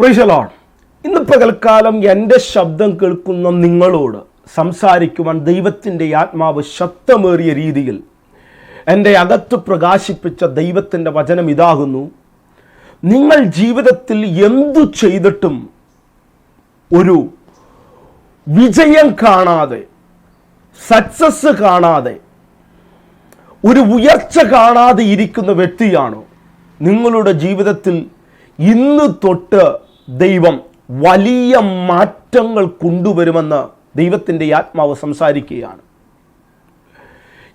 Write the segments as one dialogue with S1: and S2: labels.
S1: പ്രീശലോൺ ഇന്ന് പകൽക്കാലം എന്റെ ശബ്ദം കേൾക്കുന്ന നിങ്ങളോട് സംസാരിക്കുവാൻ ദൈവത്തിന്റെ ആത്മാവ് ശക്തമേറിയ രീതിയിൽ എന്റെ അകത്ത് പ്രകാശിപ്പിച്ച ദൈവത്തിന്റെ വചനം ഇതാകുന്നു. നിങ്ങൾ ജീവിതത്തിൽ എന്തു ചെയ്തിട്ടും ഒരു വിജയം കാണാതെ സക്സസ് കാണാതെ ഒരു ഉയർച്ച കാണാതെ ഇരിക്കുന്ന വ്യക്തിയാണോ? നിങ്ങളുടെ ജീവിതത്തിൽ ഇന്ന് തൊട്ട് ദൈവം വലിയ മാറ്റങ്ങൾ കൊണ്ടുവരുമെന്ന് ദൈവത്തിന്റെ ആത്മാവ് സംസാരിക്കുകയാണ്.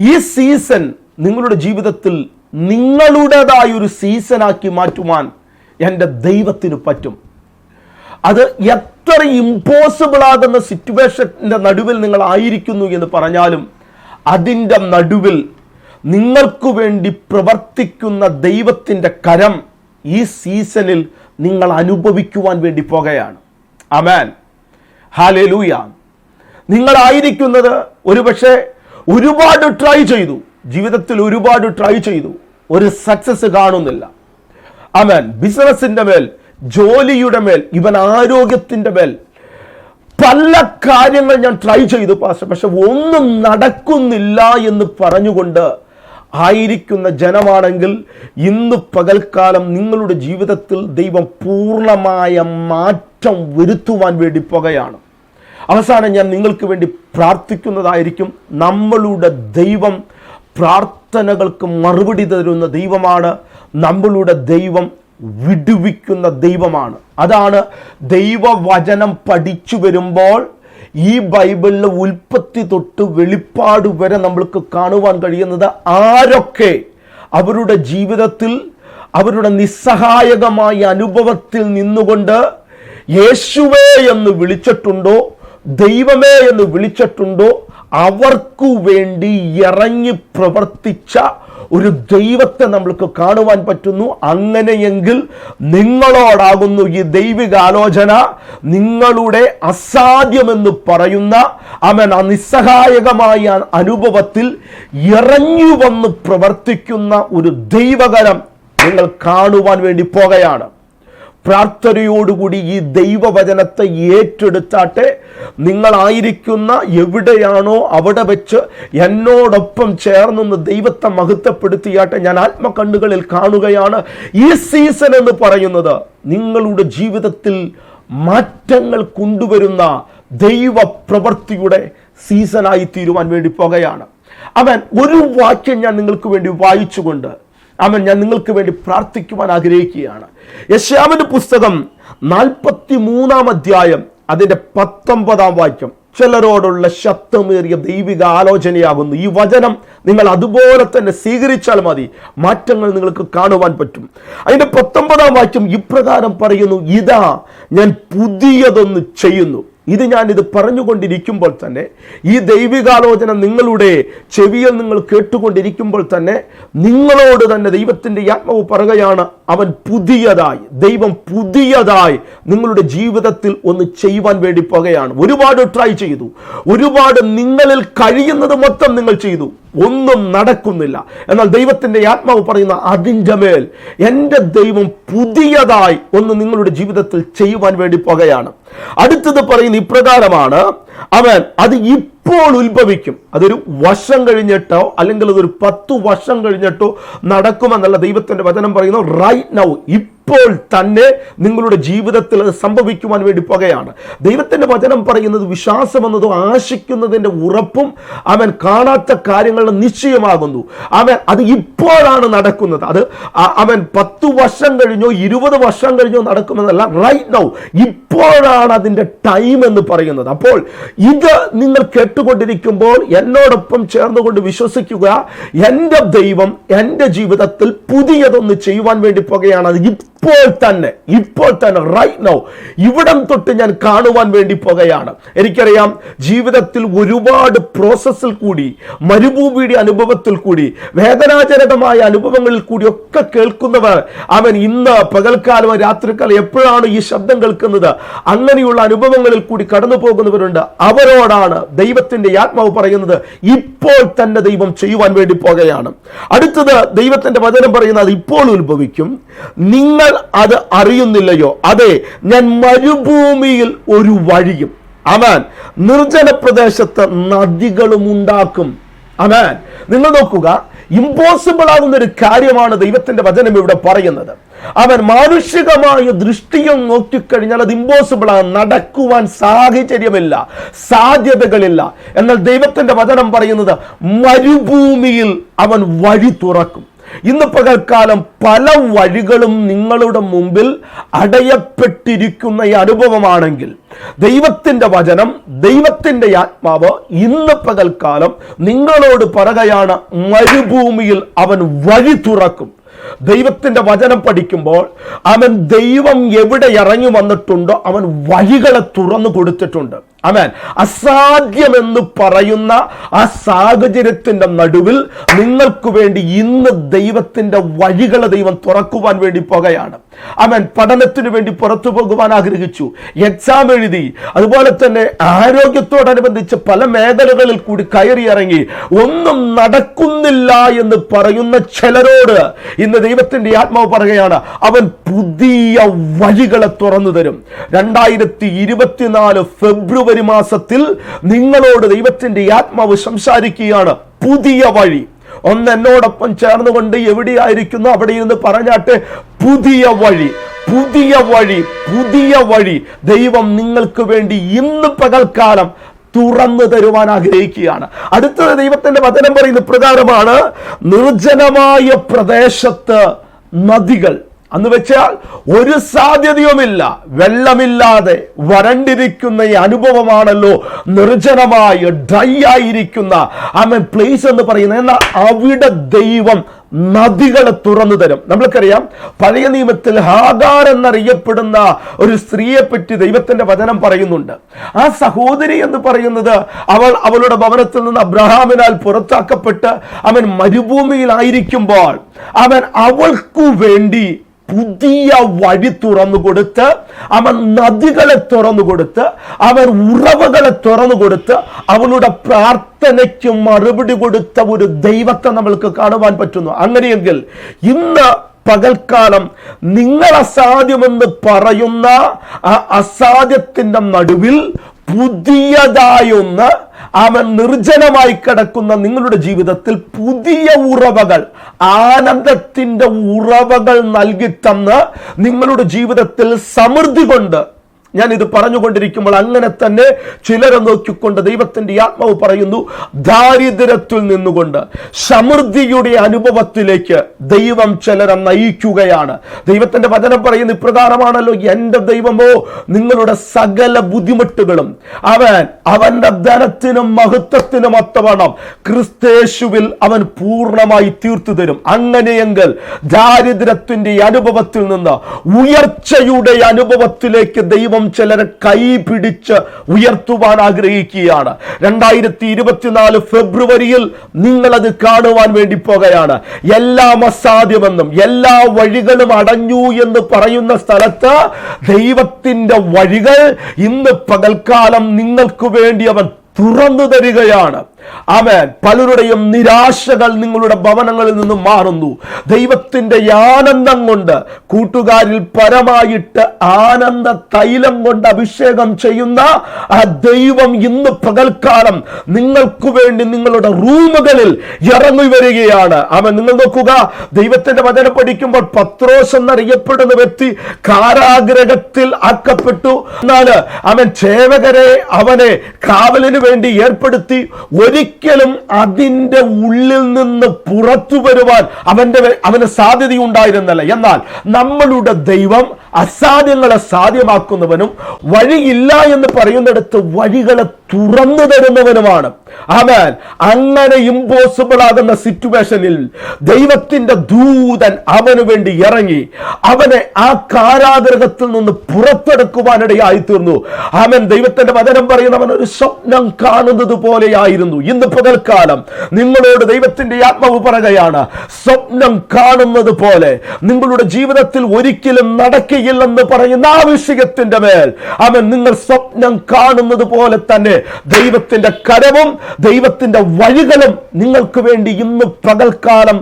S1: ഈ സീസൺ നിങ്ങളുടെ ജീവിതത്തിൽ നിങ്ങളുടേതായൊരു സീസണാക്കി മാറ്റുവാൻ എന്റെ ദൈവത്തിന് പറ്റും. അത് എത്ര ഇമ്പോസിബിൾ ആകുന്ന സിറ്റുവേഷന്റെ നടുവിൽ നിങ്ങൾ ആയിരിക്കുന്നു എന്ന് പറഞ്ഞാലും അതിന്റെ നടുവിൽ നിങ്ങൾക്ക് വേണ്ടി പ്രവർത്തിക്കുന്ന ദൈവത്തിന്റെ കരം ഈ സീസണിൽ നിങ്ങൾ അനുഭവിക്കുവാൻ വേണ്ടി പോകുകയാണ്. അമാൻ ഹാലേ ലൂയ നിങ്ങളായിരിക്കുന്നത് ഒരുപക്ഷെ ഒരുപാട് ട്രൈ ചെയ്തു. ജീവിതത്തിൽ ഒരുപാട് ട്രൈ ചെയ്തു. ഒരു സക്സസ് കാണുന്നില്ല. അവൻ ബിസിനസിന്റെ മേൽ ജോലിയുടെ മേൽ ഇവൻ ആരോഗ്യത്തിന്റെ മേൽ പല കാര്യങ്ങൾ ഞാൻ ട്രൈ ചെയ്തു പാസ്റ്റർ പക്ഷെ ഒന്നും നടക്കുന്നില്ല എന്ന് പറഞ്ഞുകൊണ്ട് ആയിരിക്കുന്ന ജനമാണെങ്കിൽ ഇന്ന് പകൽക്കാലം നിങ്ങളുടെ ജീവിതത്തിൽ ദൈവം പൂർണമായ മാറ്റം വരുത്തുവാൻ വേണ്ടി പോകുകയാണ് അവസാനം ഞാൻ നിങ്ങൾക്ക് വേണ്ടി പ്രാർത്ഥിക്കുന്നതായിരിക്കും നമ്മളുടെ ദൈവം പ്രാർത്ഥനകൾക്ക് മറുപടി തരുന്ന ദൈവമാണ്. നമ്മളുടെ ദൈവം വിടുവിക്കുന്ന ദൈവമാണ്. അതാണ് ദൈവവചനം പഠിച്ചു വരുമ്പോൾ ഈ ബൈബിളിലെ ഉൽപ്പത്തി തൊട്ട് വെളിപ്പാട് വരെ നമ്മൾക്ക് കാണുവാൻ കഴിയുന്നത് ആരൊക്കെ അവരുടെ ജീവിതത്തിൽ അവരുടെ നിസ്സഹായകമായ അനുഭവത്തിൽ നിന്നുകൊണ്ട് യേശുവേ എന്ന് വിളിച്ചിട്ടുണ്ടോ ദൈവമേ എന്ന് വിളിച്ചിട്ടുണ്ടോ അവർക്കു വേണ്ടി ഇറങ്ങി പ്രവർത്തിച്ച ഒരു ദൈവത്തെ നമ്മൾക്ക് കാണുവാൻ പറ്റുന്നു. അങ്ങനെയെങ്കിൽ നിങ്ങളോടാകുന്നു ഈ ദൈവികാലോചന. നിങ്ങളുടെ അസാധ്യമെന്ന് പറയുന്ന അവൻ ആ നിസ്സഹായകമായ അനുഭവത്തിൽ ഇറങ്ങി വന്ന് പ്രവർത്തിക്കുന്ന ഒരു ദൈവകരം നിങ്ങൾ കാണുവാൻ വേണ്ടി പോകുകയാണ് പ്രാർത്ഥനയോടുകൂടി ഈ ദൈവവചനത്തെ ഏറ്റെടുത്താട്ടെ. നിങ്ങളായിരിക്കുന്ന എവിടെയാണോ അവിടെ വെച്ച് എന്നോടൊപ്പം ചേർന്നൊന്ന് ദൈവത്തെ മഹത്വപ്പെടുത്തിയാട്ടെ ഞാൻ ആത്മകണ്ണുകളിൽ കാണുകയാണ്. ഈ സീസൺ എന്ന് പറയുന്നത് നിങ്ങളുടെ ജീവിതത്തിൽ മാറ്റങ്ങൾ കൊണ്ടുവരുന്ന ദൈവ പ്രവൃത്തിയുടെ സീസണായി തീരുവാൻ വേണ്ടി പോകുകയാണ്. അവൻ ഒരു വാക്യം ഞാൻ നിങ്ങൾക്ക് വേണ്ടി വായിച്ചുകൊണ്ട് അവൻ ഞാൻ നിങ്ങൾക്ക് വേണ്ടി പ്രാർത്ഥിക്കുവാൻ ആഗ്രഹിക്കുകയാണ്. യശാമിന്റെ പുസ്തകം നാൽപ്പത്തി മൂന്നാം അധ്യായം അതിന്റെ പത്തൊമ്പതാം വാക്യം. ചിലരോടുള്ള ശബ്ദമേറിയ ദൈവിക ആലോചനയാകുന്നു. ഈ വചനം നിങ്ങൾ അതുപോലെ തന്നെ സ്വീകരിച്ചാൽ മതി. മാറ്റങ്ങൾ നിങ്ങൾക്ക് കാണുവാൻ പറ്റും. അതിന്റെ പത്തൊമ്പതാം വാക്യം ഇപ്രകാരം പറയുന്നു ഇതാ ഞാൻ പുതിയതൊന്ന് ചെയ്യുന്നു. ഇത് ഞാൻ ഇത് പറഞ്ഞുകൊണ്ടിരിക്കുമ്പോൾ തന്നെ ഈ ദൈവികാലോചന നിങ്ങളുടെ ചെവിയിൽ നിങ്ങൾ കേട്ടുകൊണ്ടിരിക്കുമ്പോൾ തന്നെ നിങ്ങളോട് തന്നെ ദൈവത്തിന്റെ ആത്മാവ് പറയുകയാണ് അവൻ പുതിയതായി ദൈവം പുതിയതായി നിങ്ങളുടെ ജീവിതത്തിൽ ഒന്ന് ചെയ്യുവാൻ വേണ്ടി പോകുകയാണ്. ഒരുപാട് ട്രൈ ചെയ്തു. ഒരുപാട് നിങ്ങളിൽ കഴിയുന്നത് മൊത്തം നിങ്ങൾ ചെയ്തു. ഒന്നും നടക്കുന്നില്ല. എന്നാൽ ദൈവത്തിന്റെ ആത്മാവ് പറയുന്ന അതിന്റെ മേൽ എന്റെ ദൈവം പുതിയതായി ഒന്ന് നിങ്ങളുടെ ജീവിതത്തിൽ ചെയ്യുവാൻ വേണ്ടി പോകുകയാണ്. അടുത്തത് പറയുന്ന ഇപ്രകാരമാണ് അവൻ അത് ഇപ്പോൾ ഉത്ഭവിക്കും. അതൊരു വർഷം കഴിഞ്ഞിട്ടോ അല്ലെങ്കിൽ അതൊരു പത്തു വർഷം കഴിഞ്ഞിട്ടോ നടക്കുമെന്നുള്ള ദൈവത്തിന്റെ വചനം പറയുന്നു റൈറ്റ് നൗ ഇപ്പോൾ തന്നെ നിങ്ങളുടെ ജീവിതത്തിൽ അത് സംഭവിക്കുവാൻ വേണ്ടി പോകുകയാണ് ദൈവത്തിന്റെ വചനം പറയുന്നത് വിശ്വാസം എന്നതും ആശിക്കുന്നതിന്റെ ഉറപ്പും അവൻ കാണാത്ത കാര്യങ്ങളുടെ നിശ്ചയമാകുന്നു. അവൻ അത് ഇപ്പോഴാണ് നടക്കുന്നത്. അത് അവൻ പത്ത് വർഷം കഴിഞ്ഞോ ഇരുപത് വർഷം കഴിഞ്ഞോ നടക്കുമെന്നല്ല റൈറ്റ് നൗ ഇപ്പോഴാണ് അതിന്റെ ടൈം എന്ന് പറയുന്നത്. അപ്പോൾ ഇത് നിങ്ങൾ കേട്ടുകൊണ്ടിരിക്കുമ്പോൾ എന്നോടൊപ്പം ചേർന്നുകൊണ്ട് വിശ്വസിക്കുക എന്റെ ദൈവം എന്റെ ജീവിതത്തിൽ പുതിയതൊന്ന് ചെയ്യുവാൻ വേണ്ടി പോകുകയാണ് അത് ഇപ്പോൾ തന്നെ ഇപ്പോൾ തന്നെ റൈറ്റ് നൗ ഇവിടം തൊട്ട് ഞാൻ കാണുവാൻ വേണ്ടി പോകുകയാണ്. എനിക്കറിയാം ജീവിതത്തിൽ ഒരുപാട് പ്രോസസ്സിൽ കൂടി മരുഭൂമിയുടെ അനുഭവത്തിൽ കൂടി വേദനാജനകമായ അനുഭവങ്ങളിൽ കൂടി ഒക്കെ കേൾക്കുന്നവർ അവൻ ഇന്ന് പകൽക്കാലം രാത്രിക്കാലം എപ്പോഴാണ് ഈ ശബ്ദം കേൾക്കുന്നത്? അങ്ങനെയുള്ള അനുഭവങ്ങളിൽ കൂടി കടന്നു പോകുന്നവരുണ്ട്. അവരോടാണ് ദൈവത്തിന്റെ ആത്മാവ് പറയുന്നത് ഇപ്പോൾ തന്നെ ദൈവം ചെയ്യുവാൻ വേണ്ടി പോകുകയാണ്. അടുത്തത് ദൈവത്തിന്റെ വചനം പറയുന്നത് ഇപ്പോൾ ഉത്ഭവിക്കും. നിങ്ങൾ അത് അറിയുന്നില്ലയോ? അതെ ഞാൻ മരുഭൂമിയിൽ ഒരു വഴിയും അമാൻ നിർജന പ്രദേശത്ത് നദികളും ഉണ്ടാക്കും അമാൻ നിങ്ങൾ നോക്കുക ഇമ്പോസിബിൾ ആകുന്ന ഒരു കാര്യമാണ് ദൈവത്തിന്റെ വചനം ഇവിടെ പറയുന്നത്. അവൻ മാനുഷികമായ ദൃഷ്ടിയും നോക്കിക്കഴിഞ്ഞാൽ അത് ഇമ്പോസിബിൾ ആണ് നടക്കുവാൻ സാഹചര്യമില്ല സാധ്യതകളില്ല. എന്നാൽ ദൈവത്തിന്റെ വചനം പറയുന്നത് മരുഭൂമിയിൽ അവൻ വഴി തുറക്കും. ഇന്ന് പകൽക്കാലം പല വഴികളും നിങ്ങളുടെ മുമ്പിൽ അടയപ്പെട്ടിരിക്കുന്ന ഈ അനുഭവമാണെങ്കിൽ ദൈവത്തിന്റെ വചനം ദൈവത്തിന്റെ ആത്മാവ് ഇന്ന് പകൽക്കാലം നിങ്ങളോട് പറയുകയാണ് മരുഭൂമിയിൽ അവൻ വഴി തുറക്കും. ദൈവത്തിന്റെ വചനം പഠിക്കുമ്പോൾ അവൻ ദൈവം എവിടെ ഇറങ്ങി വന്നിട്ടുണ്ടോ അവൻ വഴികളെ തുറന്നു കൊടുത്തിട്ടുണ്ട്. അവൻ അസാധ്യമെന്ന് പറയുന്ന ആ സാഹചര്യത്തിന്റെ നടുവിൽ നിങ്ങൾക്ക് വേണ്ടി ഇന്ന് ദൈവത്തിന്റെ വഴികളെ ദൈവം തുറക്കുവാൻ വേണ്ടി പോകുകയാണ്. അവൻ പഠനത്തിന് വേണ്ടി പുറത്തു പോകുവാൻ ആഗ്രഹിച്ചു. എക്സാം എഴുതി. അതുപോലെ തന്നെ ആരോഗ്യത്തോടനുബന്ധിച്ച് പല മേഖലകളിൽ കൂടി കയറി ഇറങ്ങി. ഒന്നും നടക്കുന്നില്ല എന്ന് പറയുന്ന ചിലരോട് ഇന്ന് ദൈവത്തിന്റെ ആത്മാവ് പറയുകയാണ് അവൻ പുതിയ വഴികളെ തുറന്നു തരും. രണ്ടായിരത്തി ഇരുപത്തിനാല് ഫെബ്രുവരി മാസത്തിൽ നിങ്ങളോട് ദൈവത്തിന്റെ ആത്മാവ് സംസാരിക്കുകയാണ് പുതിയ വഴി. ഒന്ന് എന്നോടൊപ്പം ചേർന്നുകൊണ്ട് എവിടെയായിരിക്കുന്നു? അവിടെ ഇരുന്ന് പറഞ്ഞാട്ടെ പുതിയ വഴി പുതിയ വഴി പുതിയ വഴി. ദൈവം നിങ്ങൾക്ക് വേണ്ടി ഇന്ന് പകൽക്കാലം തുറന്നു തരുവാൻ ആഗ്രഹിക്കുകയാണ്. അടുത്തത് ദൈവത്തിന്റെ വചനം പറയുന്ന പ്രകാരമാണ് നിർജനമായ പ്രദേശത്ത് നദികൾ. എന്ന് വെച്ചാൽ ഒരു സാധ്യതയുമില്ല വെള്ളമില്ലാതെ വരണ്ടിരിക്കുന്ന ഈ അനുഭവമാണല്ലോ നിർജനമായ ഡ്രൈ ആയിരിക്കുന്ന ആമൻ പ്ലേസ് എന്ന് പറയുന്നത്. എന്നാൽ അവിടെ ദൈവം നദികളെ തുറന്നു തരും. നമ്മൾക്കറിയാം പഴയ നിയമത്തിൽ ഹാഗാർ എന്നറിയപ്പെടുന്ന ഒരു സ്ത്രീയെ പറ്റി ദൈവത്തിന്റെ വചനം പറയുന്നുണ്ട്. ആ സഹോദരി എന്ന് പറയുന്നത് അവൾ അവളുടെ ഭവനത്തിൽ നിന്ന് അബ്രഹാമിനാൽ പുറത്താക്കപ്പെട്ട് അവൻ മരുഭൂമിയിലായിരിക്കുമ്പോൾ അവൻ അവൾക്കു വേണ്ടി പുതിയ വഴി തുറന്നു കൊടുത്ത് അവൻ നദികളെ തുറന്നു കൊടുത്ത് അവൻ ഉറവകളെ തുറന്നു കൊടുത്ത് അവളുടെ പ്രാർത്ഥനയ്ക്ക് മറുപടി കൊടുത്ത ഒരു ദൈവത്തെ നമ്മൾക്ക് കാണുവാൻ പറ്റുന്നു. അങ്ങനെയെങ്കിൽ ഇന്ന് പകൽക്കാലം നിങ്ങൾ അസാധ്യമെന്ന് പറയുന്ന ആ അസാധ്യത്തിന്റെ നടുവിൽ പുതിയതായൊന്ന് അവൻ നിർജനമായി കിടക്കുന്ന നിങ്ങളുടെ ജീവിതത്തിൽ പുതിയ ഉറവകൾ ആനന്ദത്തിന്റെ ഉറവകൾ നൽകി തന്ന് നിങ്ങളുടെ ജീവിതത്തിൽ സമൃദ്ധി കൊണ്ട് ഞാൻ ഇത് പറഞ്ഞുകൊണ്ടിരിക്കുമ്പോൾ അങ്ങനെ തന്നെ ചിലരെ നോക്കിക്കൊണ്ട് ദൈവത്തിന്റെ ആത്മാവ് പറയുന്നു ദാരിദ്ര്യത്തിൽ നിന്നുകൊണ്ട് സമൃദ്ധിയുടെ അനുഭവത്തിലേക്ക് ദൈവം ചിലരെ നയിക്കുകയാണ്. ദൈവത്തിന്റെ വചനം പറയുന്ന ഇപ്രകാരമാണല്ലോ എന്റെ ദൈവമോ നിങ്ങളുടെ സകല ബുദ്ധിമുട്ടുകളും അവൻ അവന്റെ ധനത്തിനും മഹത്വത്തിനും ഒത്തവണ്ണം ക്രിസ്തേശുവിൽ അവൻ പൂർണമായി തീർത്തു തരും. അങ്ങനെയെങ്കിൽ ദാരിദ്ര്യത്തിന്റെ അനുഭവത്തിൽ നിന്ന് ഉയർച്ചയുടെ അനുഭവത്തിലേക്ക് ദൈവം ചിലരെ കൈ പിടിച്ച് ഉയർത്തുവാൻ ആഗ്രഹിക്കുകയാണ്. രണ്ടായിരത്തി ഇരുപത്തിനാല് ഫെബ്രുവരിയിൽ നിങ്ങളത് കാണുവാൻ വേണ്ടി പോകുകയാണ് എല്ലാം അസാധ്യമെന്നും എല്ലാ വഴികളും അടഞ്ഞു എന്ന് പറയുന്ന സ്ഥലത്ത് ദൈവത്തിന്റെ വഴികൾ ഇന്ന് പകൽക്കാലം നിങ്ങൾക്ക് വേണ്ടി അവൻ തുറന്നു തരികയാണ്. അവൻ പലരുടെയും നിരാശകൾ നിങ്ങളുടെ ഭവനങ്ങളിൽ നിന്നും മാറുന്നു. ദൈവത്തിന്റെ ആനന്ദം കൊണ്ട് കൂട്ടുകാരിൽ പരമായിട്ട് ആനന്ദ തൈലം കൊണ്ട് അഭിഷേകം ചെയ്യുന്ന ആ ദൈവം ഇന്ന് പകൽക്കാലം നിങ്ങൾക്കു വേണ്ടി നിങ്ങളുടെ റൂമുകളിൽ ഇറങ്ങി വരികയാണ്. അവൻ നിങ്ങൾ നോക്കുക ദൈവത്തിന്റെ വചനം പഠിക്കുമ്പോൾ പത്രോസ് എന്നറിയപ്പെടുന്ന വ്യക്തി കാരാഗ്രഹത്തിൽ ആക്കപ്പെട്ടു. എന്നാൽ അവൻ സേവകരെ അവനെ കാവലിന് വേണ്ടി ഏർപ്പെടുത്തി. ഒരിക്കലും അതിന്റെ ഉള്ളിൽ നിന്ന് പുറത്തു വരുവാൻ അവന്റെ അവന് സാധ്യതയുണ്ടായിരുന്നല്ല. എന്നാൽ നമ്മളുടെ ദൈവം അസാധ്യങ്ങളെ സാധ്യമാക്കുന്നവനും വഴിയില്ല എന്ന് പറയുന്നിടത്ത് വഴികളെ തുറന്നു തരുന്നവനുമാണ്. അവൻ അങ്ങനെ ഇമ്പോസിബിൾ ആകുന്ന സിറ്റുവേഷനിൽ ദൈവത്തിന്റെ ദൂതൻ അവനു വേണ്ടി ഇറങ്ങി അവനെ ആ കാരാഗ്രഹത്തിൽ നിന്ന് പുറത്തെടുക്കുവാനിടയായി തീർന്നു അവൻ ദൈവത്തിന്റെ വചനം പറയുന്നവൻ ഒരു സ്വപ്നം കാണുന്നത് പോലെയായിരുന്നു. ഇന്ന് പകൽക്കാലം നിങ്ങളോട് ദൈവത്തിന്റെ ആത്മാവ് പറയുകയാണ് സ്വപ്നം കാണുന്നത് പോലെ നിങ്ങളുടെ ജീവിതത്തിൽ ഒരിക്കലും നടക്കുകയില്ലെന്ന് പറയുന്ന ആ വിഷയത്തിന്റെ മേൽ അവൻ നിങ്ങൾ സ്വപ്നം കാണുന്നത് പോലെ തന്നെ ദൈവത്തിന്റെ കരവും ദൈവത്തിന്റെ വഴികളും നിങ്ങൾക്ക് വേണ്ടി ഇന്ന് പകൽക്കാലം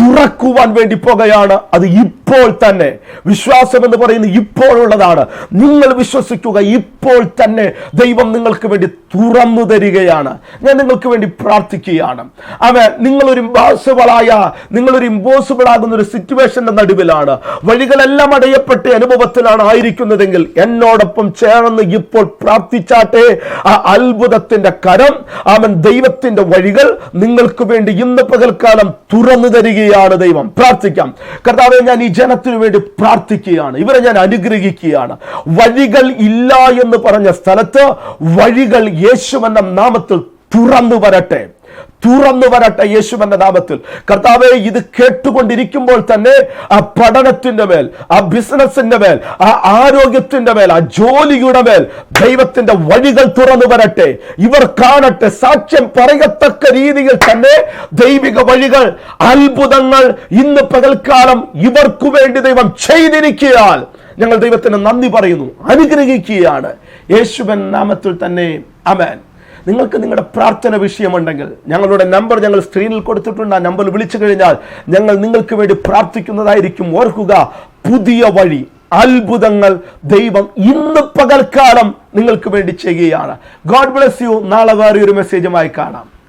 S1: തുറക്കുവാൻ വേണ്ടി പോകുകയാണ്. അത് ഇപ്പോൾ തന്നെ. വിശ്വാസം എന്ന് പറയുന്നത് ഇപ്പോഴുള്ളതാണ്. നിങ്ങൾ വിശ്വസിക്കുക ഇപ്പോൾ തന്നെ ദൈവം നിങ്ങൾക്ക് വേണ്ടി തുറന്നു തരികയാണ്. ഞാൻ നിങ്ങൾക്ക് വേണ്ടി പ്രാർത്ഥിക്കുകയാണ്. അവൻ നിങ്ങളൊരു ഇമ്പോസിബിളായ നിങ്ങളൊരു ഇമ്പോസിബിൾ ആകുന്ന ഒരു സിറ്റുവേഷന്റെ നടുവിലാണ്. വഴികളെല്ലാം അടയപ്പെട്ട അനുഭവത്തിലാണ് ആയിരിക്കുന്നതെങ്കിൽ എന്നോടൊപ്പം ചേർന്ന് ഇപ്പോൾ പ്രാർത്ഥിച്ചാട്ടെ. ആ അത്ഭുതത്തിന്റെ കരം അവൻ ദൈവത്തിന്റെ വഴികൾ നിങ്ങൾക്ക് വേണ്ടി ഇന്ന് പകൽക്കാലം തുറന്നു തരികയാണ്. ദൈവം. പ്രാർത്ഥിക്കാം. കർത്താവെ ഞാൻ ഈ ജനത്തിനു വേണ്ടി പ്രാർത്ഥിക്കുകയാണ്. ഇവരെ ഞാൻ അനുഗ്രഹിക്കുകയാണ്. വഴികൾ ഇല്ല എന്ന് പറഞ്ഞ സ്ഥലത്ത് വഴികൾ യേശുവെന്ന നാമത്തിൽ തുറന്നു വരട്ടെ. തുറന്നു വരട്ടെ യേശുവന്റെ നാമത്തിൽ. കർത്താവെ ഇത് കേട്ടുകൊണ്ടിരിക്കുമ്പോൾ തന്നെ ആ പഠനത്തിന്റെ മേൽ ആ ബിസിനസിന്റെ മേൽ ആ ആരോഗ്യത്തിന്റെ മേൽ ആ ജോലിയുടെ മേൽ ദൈവത്തിന്റെ വഴികൾ തുറന്നു വരട്ടെ. ഇവർ കാണട്ടെ സാക്ഷ്യം പറയത്തക്ക രീതിയിൽ തന്നെ ദൈവിക വഴികൾ അത്ഭുതങ്ങൾ ഇന്ന് പകൽക്കാലം ഇവർക്കു വേണ്ടി ദൈവം ചെയ്തിരിക്കുകയാൽ ഞങ്ങൾ ദൈവത്തിന് നന്ദി പറയുന്നു അനുഗ്രഹിക്കുകയാണ്. യേശുവൻ നാമത്തിൽ തന്നെ അമേൻ നിങ്ങൾക്ക് നിങ്ങളുടെ പ്രാർത്ഥന വിഷയമുണ്ടെങ്കിൽ ഞങ്ങളുടെ നമ്പർ ഞങ്ങൾ സ്ക്രീനിൽ കൊടുത്തിട്ടുണ്ട്. ആ നമ്പറിൽ വിളിച്ചു കഴിഞ്ഞാൽ ഞങ്ങൾ നിങ്ങൾക്ക് വേണ്ടി പ്രാർത്ഥിക്കുന്നതായിരിക്കും. ഓർക്കുക പുതിയ വഴി അത്ഭുതങ്ങൾ ദൈവം ഇന്ന് പകൽക്കാലം നിങ്ങൾക്ക് വേണ്ടി ചെയ്യുകയാണ്. ഗോഡ് ബ്ലെസ് യു നാളെ വേറെ ഒരു മെസ്സേജുമായി കാണാം.